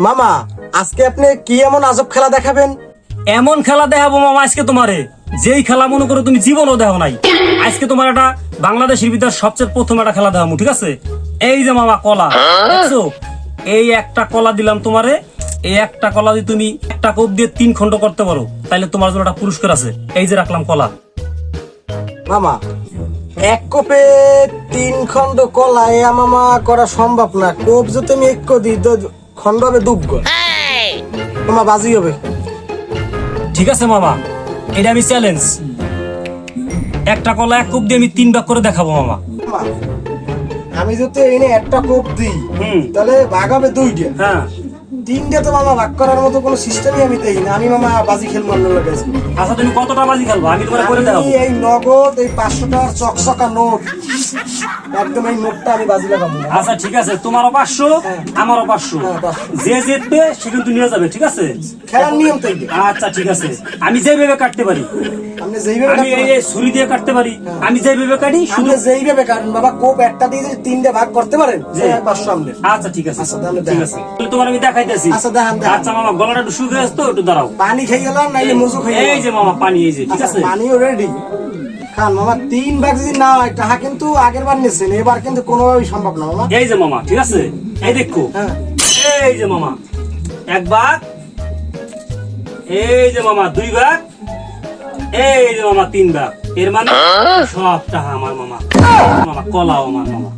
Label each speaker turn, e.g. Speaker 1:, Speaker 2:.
Speaker 1: মামা আজকে আপনি কি এমন আজব খেলা দেখাবেন?
Speaker 2: এমন খেলা দেখাবো মামা আজকে তোমারে যেই খেলা মনে করো তুমি জীবনও দেখো নাই। আজকে তোমার একটা বাংলাদেশের ভিতর সবচেয়ে প্রথম একটা খেলা দেখাবো ঠিক আছে? এই যে মামা কলা দেখছ? এই একটা কলা দিলাম তোমারে এই একটা কলা দিয়ে তুমি একটা কোপ দিয়ে তিন খণ্ড করতে পারো তাহলে তোমার জন্য একটা পুরস্কার আছে। এই যে রাখলাম কলা।
Speaker 1: মামা এক কোপে তিন খণ্ড কলা এ মামা করা সম্ভব না কোপ যদি আমি এক কো দিই তো খণ্ড হবে ডুবব মামা বাজি হবে।
Speaker 2: ঠিক আছে মামা। এটা আমি চ্যালেঞ্জ একটা কলা এক কোপ দিয়ে আমি তিন ভাগ করে দেখাবো মামা
Speaker 1: আমি যদি এনে একটা কোপ দিই
Speaker 2: হুম।
Speaker 1: তাহলে ভাগ হবে দুইটা।
Speaker 2: হ্যাঁ।
Speaker 1: তিনটে তো মামা ভাগ করার মতো কোনো সিস্টেমই আমি দেই না। আমি মামা বাজি খেলব আপনার লোক
Speaker 2: আচ্ছা তুমি কতটা বাজি খেলব? আমি তোমার করে
Speaker 1: আমি এই নগদ এই পাঁচশো টাকার চকচকা নোট একদম এই নোটটা আমি বাজি লাগাবো।
Speaker 2: আচ্ছা ঠিক আছে। তোমারও পাঁচশো
Speaker 1: হ্যাঁ।
Speaker 2: আমারও পাঁচশো।
Speaker 1: হ্যাঁ,
Speaker 2: যে জিতবে সে কিন্তু নিয়ে যাবে ঠিক আছে?
Speaker 1: খেলার নিয়ম তো
Speaker 2: আচ্ছা ঠিক আছে। আমি যেভাবে কাটতে পারি। আমি এই
Speaker 1: কাটবেন,
Speaker 2: ছুরি দিয়ে কাটতে পারি আমি যেভাবে কাটি শুধু
Speaker 1: যেইভাবে কাটেন বাবা কোপ একটা দিয়ে যদি তিনটে ভাগ করতে পারেন পাঁচশো আমলে
Speaker 2: আচ্ছা ঠিক আছে।
Speaker 1: আচ্ছা, তাহলে
Speaker 2: ঠিক আছে। তোমার আমি দেখাইতেছি।
Speaker 1: আচ্ছা, দেখান, দেখান।
Speaker 2: আচ্ছা মামা গলাটা একটু শুকিয়ে গেছে একটু দাঁড়াও।
Speaker 1: পানি খেয়ে গেলাম নাইলে মুজু খেয়ে
Speaker 2: এই যে মামা পানি এই যে ঠিক আছে?
Speaker 1: পানিও রেডি খান মামা তিন ভাগ যদি না হয় টাকা কিন্তু আগের বার নিয়েছেন এবার কিন্তু কোনোভাবেই সম্ভব না মামা।
Speaker 2: এই যে মামা ঠিক আছে? এই দেখো।
Speaker 1: হ্যাঁ।
Speaker 2: এই যে মামা এক ভাগ। এই যে মামা দুই ভাগ। এই যে মামা তিন ভাগ এর মানে সব টাকা আমার মামা। মামা কলাও আমার মামা।